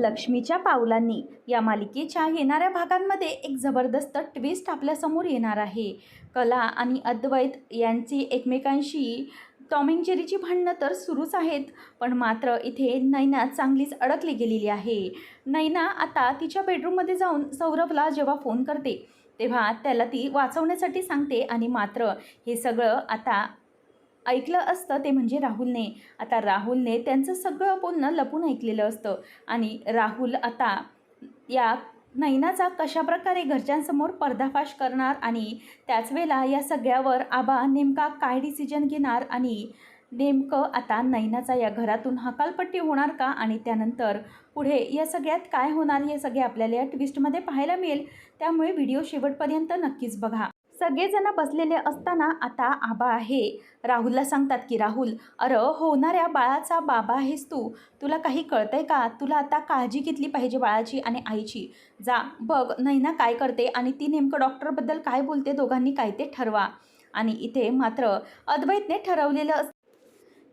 लक्ष्मीच्या पावलांनी या मालिकेच्या येणाऱ्या भागांमध्ये एक जबरदस्त ट्विस्ट आपल्यासमोर येणार आहे. कला आणि अद्वैत यांची एकमेकांशी टॉमिंग जेरीची भांडणं तर सुरूच आहेत पण मात्र इथे नैना चांगलीच अडकली गेलेली आहे. नैना आता तिच्या बेडरूममध्ये जाऊन सौरभला जेव्हा फोन करते तेव्हा त्याला ती वाचवण्यासाठी सांगते आणि मात्र हे सगळं आता ऐकलं असतं ते म्हणजे राहुलने. आता राहुलने त्यांचं सगळं बोलणं लपून ऐकलेलं असतं. आणि राहुल आता या नैनाचा कशाप्रकारे घरच्यांसमोर पर्दाफाश करणार आणि त्याच वेळेला या सगळ्यावर आबा नेमका काय डिसिजन घेणार आणि नेमकं आता नैनाचा या घरातून हकालपट्टी होणार का? आणि त्यानंतर पुढे या सगळ्यात काय होणार हे सगळे आपल्याला या ट्विस्टमध्ये पाहायला मिळेल. त्यामुळे व्हिडिओ शेवटपर्यंत नक्कीच बघा. सगळेजण बसलेले असताना आता आबा आहे. राहुलला सांगतात की राहुल अरे होणाऱ्या बाळाचा बाबा आहेस तू. तुला काही कळतंय का? तुला आता काळजी घेतली पाहिजे बाळाची आणि आईची. जा बघ नैना काय करते आणि ती नेमकं डॉक्टरबद्दल काय बोलते दोघांनी काय ते ठरवा. आणि इथे मात्र अद्वैतने ठरवलेलं अस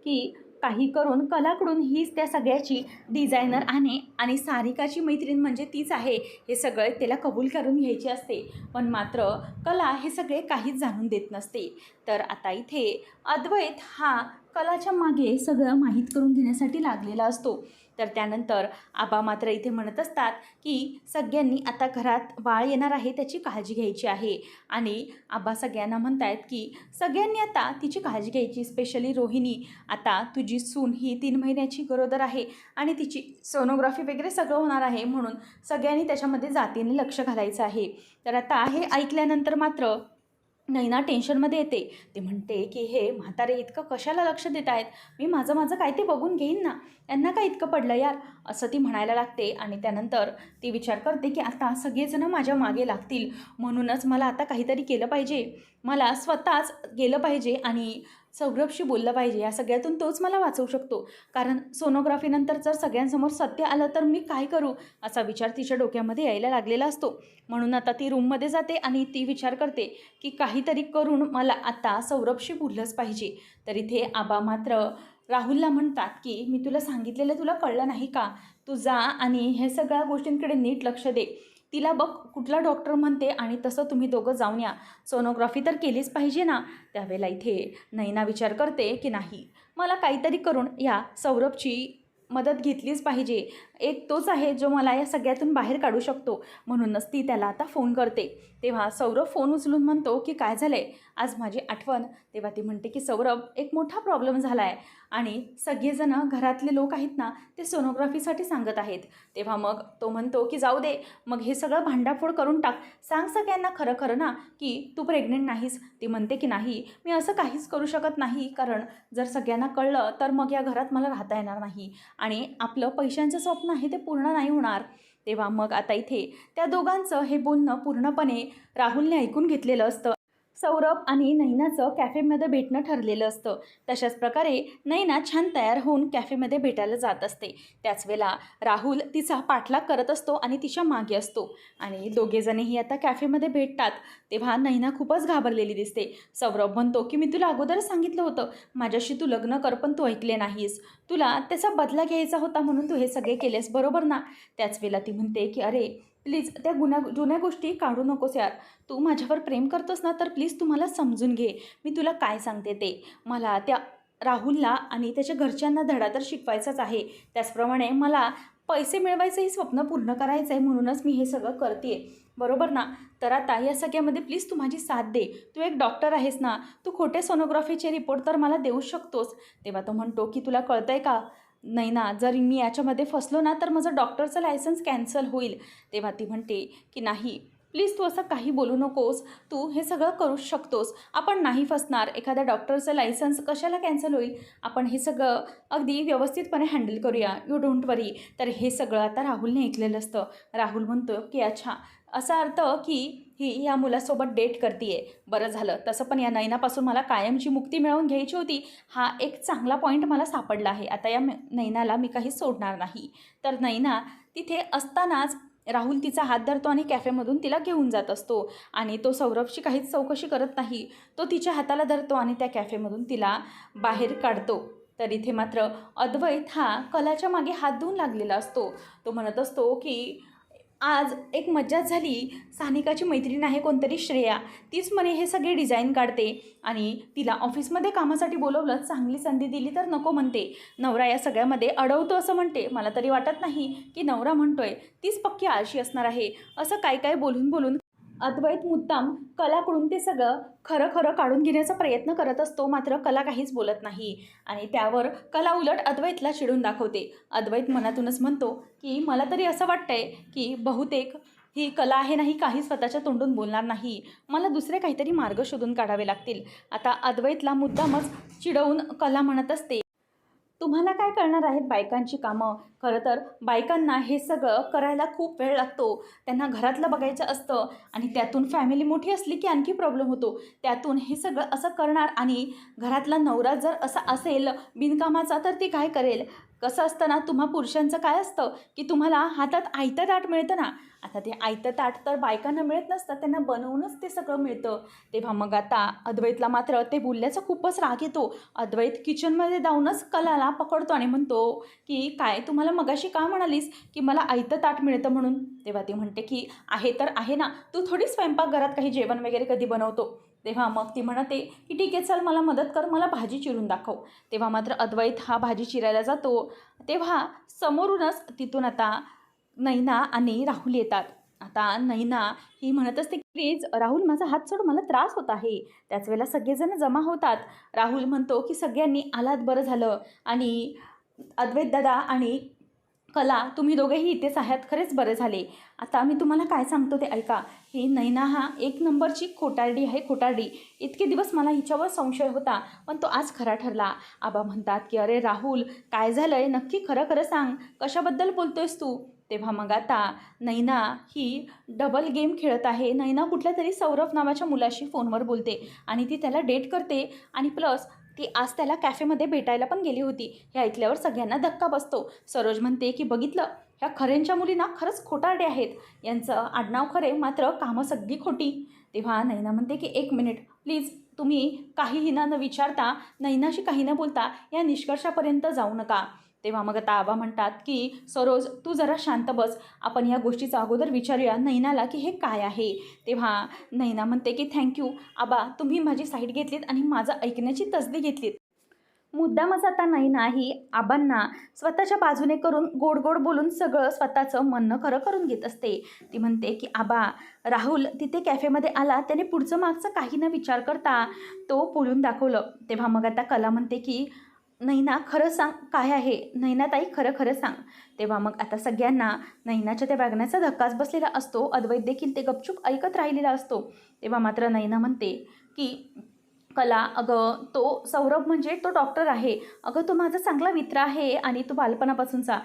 की काही करून कलाकडून हीच त्या सगळ्याची डिझायनर आहे आणि सारिकाची मैत्रीण म्हणजे तीच आहे. हे सगळं त्याला कबूल करून घ्यायची असते. पण मात्र कला हे सगळे काहीच जाणून देत नसते. तर आता इथे अद्वैत हा कलाच्या मागे सगळं माहीत करून घेण्यासाठी लागलेला असतो. तर त्यानंतर आबा मात्र इथे म्हणत असतात की सगळ्यांनी आता घरात बाळ येणार आहे त्याची काळजी घ्यायची आहे. आणि आबा सगळ्यांना म्हणतायत की सगळ्यांनी आता तिची काळजी घ्यायची स्पेशली रोहिणी. आता तुझी सून ही तीन महिन्याची गरोदर आहे आणि तिची सोनोग्राफी वगैरे सगळं होणार आहे म्हणून सगळ्यांनी त्याच्यामध्ये जातीने लक्ष घालायचं आहे. तर आता हे ऐकल्यानंतर मात्र नैना टेन्शनमध्ये येते. ती म्हणते की हे म्हातारे इतकं कशाला लक्ष देत आहेत? मी माझं माझं काय ते बघून घेईन ना? यांना काय इतकं पडलं यार? असं ती म्हणायला लागते आणि त्यानंतर ती विचार करते की आता सगळेजणं माझ्या मागे लागतील. म्हणूनच मला आता काहीतरी केलं पाहिजे. मला स्वतःच गेलं पाहिजे आणि सौरभशी बोललं पाहिजे या सगळ्यातून तोच मला वाचवू शकतो. कारण सोनोग्राफीनंतर जर सगळ्यांसमोर सत्य आलं तर मी काय करू? असा विचार तिच्या डोक्यामध्ये यायला लागलेला असतो. म्हणून आता ती रूममध्ये जाते आणि ती विचार करते की काहीतरी करून मला आता सौरभशी बोललंच पाहिजे. तर इथे आबा मात्र राहुलला म्हणतात की मी तुला सांगितलेलं तुला कळलं नाही का? तू जा आणि हे सगळ्या गोष्टींकडे नीट लक्ष दे. तिला बघ कुठला डॉक्टर म्हणते आणि तसं तुम्ही दोघं जाऊन या. सोनोग्राफी तर केलीच पाहिजे ना. त्यावेळेला इथे नैना विचार करते की नाही मला काहीतरी करून या. सौरभची मदत घेतलीच पाहिजे. एक तोच आहे जो मला या सगळ्यातून बाहेर काढू शकतो. म्हणूनच ती त्याला आता फोन करते. तेव्हा सौरभ फोन उचलून म्हणतो की काय झालं आहे आज माझी आठवण. तेव्हा ती म्हणते की सौरभ एक मोठा प्रॉब्लेम झाला आहे आणि सगळेजणं घरातले लोक आहेत ना ते सोनोग्राफीसाठी सांगत आहेत. तेव्हा मग तो म्हणतो की जाऊ दे मग हे सगळं भांडाफोड करून टाक. सांग सगळ्यांना खरं खरं ना की तू प्रेग्नेंट नाहीस. ती म्हणते की नाही मी असं काहीच करू शकत नाही कारण जर सगळ्यांना कळलं तर मग या घरात मला राहता येणार नाही. आणि आपलं पैशांचं स्वप्न आहे ते पूर्ण नाही होणार. तेव्हा मग आता इथे त्या दोघांचं हे बोलणं पूर्णपणे राहुलने ऐकून घेतलेलं असतं. सौरभ आणि नैनाचं कॅफेमध्ये भेटणं ठरलेलं असतं. तशाच प्रकारे नैना छान तयार होऊन कॅफेमध्ये भेटायला जात असते. त्याच वेळेला राहुल तिचा पाठलाग करत असतो आणि तिच्यामागे असतो. आणि दोघेजणही आता कॅफेमध्ये भेटतात. तेव्हा नैना खूपच घाबरलेली दिसते. सौरभ म्हणतो की मी तुला अगोदरच सांगितलं होतं. माझ्याशी तू लग्न कर पण तू ऐकले नाहीस. तुला त्याचा बदला घ्यायचा होता म्हणून तू हे सगळे केलेस बरोबर ना? त्याच वेळेला ती म्हणते की अरे प्लीज त्या गुन्हा जुन्या गोष्टी काढू नकोस यार. तू माझ्यावर प्रेम करतोस ना तर प्लीज तुम्हाला समजून घे. मी तुला काय सांगते ते. मला त्या राहुलला आणि त्याच्या घरच्यांना धडा तर शिकवायचाच आहे. त्याचप्रमाणे मला पैसे मिळवायचं हे स्वप्न पूर्ण करायचं आहे म्हणूनच मी हे सगळं करते बरोबर ना? तर आता या सगळ्यामध्ये प्लीज तू माझी साथ दे. तू एक डॉक्टर आहेस ना? तू खोटे सोनोग्राफीचे रिपोर्ट तर मला देऊ शकतोस. तेव्हा तो म्हणतो की तुला कळतं आहे का? नाही ना जर मी याच्यामध्ये फसलो ना तर माझं डॉक्टरचं लायसन्स कॅन्सल होईल. तेव्हा ती म्हणते की नाही प्लीज तू असं काही बोलू नकोस. तू हे सगळं करू शकतोस. आपण नाही फसणार. एखाद्या डॉक्टरचं लायसन्स कशाला कॅन्सल होईल? आपण हे सगळं अगदी व्यवस्थितपणे हँडल करूया. यू डोंट वरी तर हे सगळं आता राहुलने ऐकलेलं असतं. राहुल म्हणतो की अच्छा. असा अर्थ की ही या मुलासोबत डेट करते बरं झालं. तसं पण या नैनापासून मला कायमची मुक्ती मिळवून घ्यायची होती. हा एक चांगला पॉईंट मला सापडला आहे. आता या नैनाला मी काही सोडणार नाही. तर नैना तिथे असतानाच राहुल तिचा हात धरतो आणि कॅफेमधून तिला घेऊन जात असतो. आणि तो सौरभची काहीच चौकशी करत नाही. तो तिच्या हाताला धरतो आणि त्या कॅफेमधून तिला बाहेर काढतो. तर इथे मात्र अद्वैत हा कलाच्या मागे हात धुवून लागलेला असतो. तो म्हणत असतो की आज एक मज्जाच झाली. सानिकाची मैत्रीण आहे कोणतरी श्रेया. तीच म्हणे हे सगळे डिझाईन काढते आणि तिला ऑफिसमध्ये कामासाठी बोलवलं चांगली संधी दिली तर नको म्हणते. नवरा या सगळ्यामध्ये अडवतो असं म्हणते. मला तरी वाटत नाही की नवरा म्हणतोय. तीच पक्की आळशी असणार आहे. असं काय काय बोलून बोलून अद्वैत मुद्दाम कलाकडून ते सगळं खरं खरं काढून घेण्याचा प्रयत्न करत असतो मात्र कला काहीच बोलत नाही. आणि त्यावर कला उलट अद्वैतला चिडून दाखवते. अद्वैत मनातूनच म्हणतो की मला तरी असं वाटतंय की बहुतेक ही कला आहे नाही काही स्वतःच्या तोंडून बोलणार नाही. मला दुसरे काहीतरी मार्ग शोधून काढावे लागतील. आता अद्वैतला मुद्दामच चिडवून कला म्हणत असते. तुम्हाला काय करणार आहेत बायकांची कामं? खरं तर बायकांना हे सगळं करायला खूप वेळ लागतो. त्यांना घरातलं बघायचं असतं आणि त्यातून फॅमिली मोठी असली की आणखी प्रॉब्लेम होतो. त्यातून हे सगळं असं करणार आणि घरातला नवरा जर असा असेल बिनकामाचा तर ती काय करेल? कसं असतं ना तुम्हा पुरुषांचं काय असतं की तुम्हाला हातात आयतं ताट मिळतं ना. आता ते आयतं ताट तर बायकांना मिळत नसतं त्यांना बनवूनच ते सगळं मिळतं. तेव्हा मग आता अद्वैतला मात्र ते बोलल्याचा खूपच राग येतो. अद्वैत किचनमध्ये जाऊनच कलाला पकडतो आणि म्हणतो की काय तुम्हाला मगाशी का म्हणालीस की मला आयतं ताट मिळतं म्हणून? तेव्हा ती म्हणते की आहे तर आहे ना. तू थोडी स्वयंपाकघरात काही जेवण वगैरे कधी बनवतो? तेव्हा मग ती म्हणते की ठीक आहे चल मला मदत कर मला भाजी चिरून दाखव. तेव्हा मात्र अद्वैत हा भाजी चिरायला जातो. तेव्हा समोरूनच तिथून आता नैना आणि राहुल येतात. आता नैना ही म्हणत असते की प्लीज राहुल माझा हात सोड मला त्रास होत आहे. त्याच वेळेला सगळेजण जमा होतात. राहुल म्हणतो की सगळ्यांनी आलात बरं झालं. आणि अद्वैत दादा आणि कला तुम्ही दोघेही इथेच आहात खरेच बरे झाले. आता मी तुम्हाला काय सांगतो ते ऐका. ही नैना हा एक नंबरची खोटारडी आहे खोटारडी. इतके दिवस मला हिच्यावर संशय होता पण तो आज खरा ठरला. आबा म्हणतात की अरे राहुल काय झालं आहे नक्की खरं खरं सांग. कशाबद्दल बोलतोयस तू? तेव्हा मग आता नैना ही डबल गेम खेळत आहे. नैना कुठल्या तरी सौरभ नावाच्या मुलाशी फोनवर बोलते आणि ती त्याला डेट करते आणि प्लस ती आज त्याला कॅफेमध्ये भेटायला पण गेली होती. हे ऐकल्यावर सगळ्यांना धक्का बसतो. सरोज म्हणते की बघितलं ह्या खऱ्यांच्या मुलींना खरंच खोटारडे आहेत. यांचं आडनाव खरे मात्र कामं सगळी खोटी. तेव्हा नैना म्हणते की एक मिनिट प्लीज तुम्ही काहीही न विचारता नैनाशी काही न बोलता या निष्कर्षापर्यंत जाऊ नका. तेव्हा मग आता आबा म्हणतात की सरोज तू जरा शांत बस. आपण या गोष्टीचा अगोदर विचारूया नैनाला की हे काय आहे? तेव्हा नैना म्हणते की थँक्यू आबा तुम्ही माझी साईड घेतलीत आणि माझं ऐकण्याची तसदी घेतलीत. मुद्दामच आता नैना ही आबांना स्वतःच्या बाजूने करून गोड गोड बोलून सगळं स्वतःचं म्हणणं खरं करून घेत असते. ती म्हणते की आबा राहुल तिथे कॅफेमध्ये आला त्याने पुढचं मागचं काही न विचार करता तो बोलून दाखवलं. तेव्हा मग आता कला म्हणते की नैना खरं सांग काय आहे? नैनाताई खरं खरं सांग. तेव्हा मग आता सगळ्यांना नैनाच्या त्या वागण्याचा धक्काच बसलेला असतो. अद्वैत देखील ते गपचूप ऐकत राहिलेला असतो. तेव्हा मात्र नैना म्हणते की कला अगं तो सौरभ म्हणजे तो डॉक्टर आहे. अगं तो माझा चांगला मित्र आहे आणि तो बालपणापासूनचा.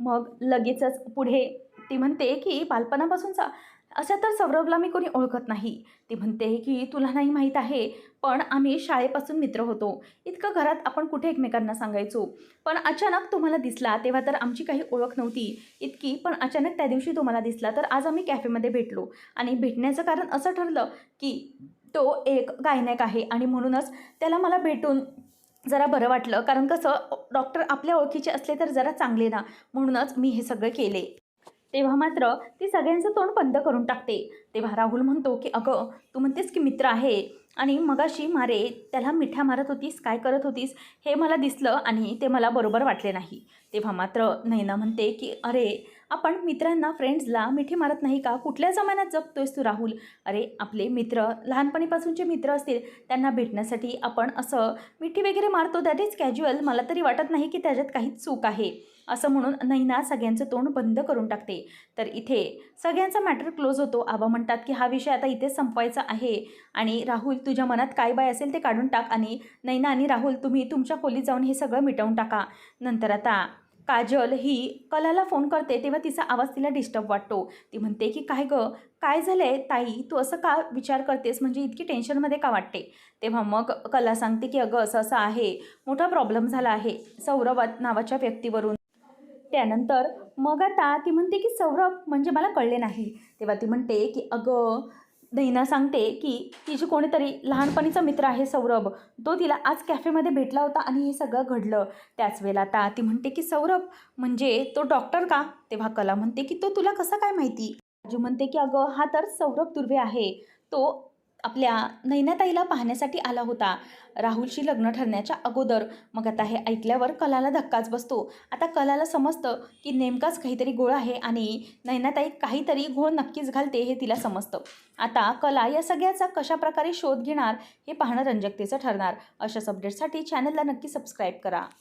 मग लगेचच पुढे ती म्हणते की बालपणापासूनचा? असं तर सौरभला मी कोणी ओळखत नाही. ती म्हणते की तुला नाही माहीत आहे पण आम्ही शाळेपासून मित्र होतो. इतकं घरात आपण कुठे एकमेकांना सांगायचो. पण अचानक तुम्हाला दिसला तेव्हा तर आमची काही ओळख नव्हती. इतकी पण अचानक त्या दिवशी तुम्हाला दिसला तर आज आम्ही कॅफेमध्ये भेटलो. आणि भेटण्याचं कारण असं ठरलं की तो एक गायनायक आहे आणि म्हणूनच त्याला मला भेटून जरा बरं वाटलं. कारण कसं डॉक्टर आपल्या ओळखीचे असले तर जरा चांगले ना. म्हणूनच मी हे सगळं केले. तेव्हा मात्र ती सगळ्यांचं तोंड बंद करून टाकते. तेव्हा राहुल म्हणतो की अगं तू म्हणतेस की मित्र आहे आणि मगाशी मारे त्याला मिठ्या मारत होतीस काय करत होतीस हे मला दिसलं आणि ते मला बरोबर वाटले नाही. तेव्हा मात्र नैना म्हणते की अरे आपण मित्रांना फ्रेंड्सला मिठी मारत नाही का? कुठल्या जमान्यात जगतोयस तू राहुल? अरे आपले मित्र लहानपणीपासूनचे मित्र असतील त्यांना भेटण्यासाठी आपण असं मिठी वगैरे मारतो. दॅट इज कॅज्युअल मला तरी वाटत नाही की त्याच्यात काहीच चूक आहे. असं म्हणून नैना सगळ्यांचं तोंड बंद करून टाकते. तर इथे सगळ्यांचा मॅटर क्लोज होतो. आबा म्हणतात की हा विषय आता इथे संपवायचा आहे. आणि राहुल तुझ्या मनात काय बाय असेल ते काढून टाक. आणि नैना आणि राहुल तुम्ही तुमच्या खोलीत जाऊन हे सगळं मिटवून टाका. नंतर आता काजल ही कलाला फोन करते तेव्हा तिचा आवाज तिला डिस्टर्ब वाटतो. ती म्हणते की काय गं? काय झालं आहे ताई तू असं का विचार करतेस? म्हणजे इतकी टेन्शनमध्ये का वाटते? तेव्हा मग कला सांगते की अगं असं असं आहे. मोठा प्रॉब्लेम झाला आहे. सौरभ नावाच्या व्यक्तीवरून. त्यानंतर मग आता ती म्हणते की सौरभ म्हणजे मला कळले नाही. तेव्हा ती म्हणते की अगं नैना सांगते की तिची कोणीतरी लहानपणीचा मित्र आहे सौरभ. तो तिला आज कॅफेमध्ये भेटला होता आणि हे सगळं घडलं. त्याच वेळेला आता ती म्हणते की सौरभ म्हणजे तो डॉक्टर का? तेव्हा कला म्हणते की तो तुला कसा काय माहिती? राजू म्हणते की अगं हा तर सौरभ दुर्वे आहे. तो आपल्या नैनाताईला पाहण्यासाठी आला होता. राहुलशी लग्न ठरण्याच्या अगोदर. मग आता हे ऐकल्यावर कलाला धक्काच बसतो. आता कलाला समजतं की नेमकाच काहीतरी गोळ आहे आणि नैनाताई काहीतरी घोळ नक्कीच घालते हे तिला समजतं. आता कला या सगळ्याचा कशाप्रकारे शोध घेणार हे पाहणं रंजकतेचं ठरणार. अशाच अपडेटसाठी चॅनलला नक्की सबस्क्राईब करा.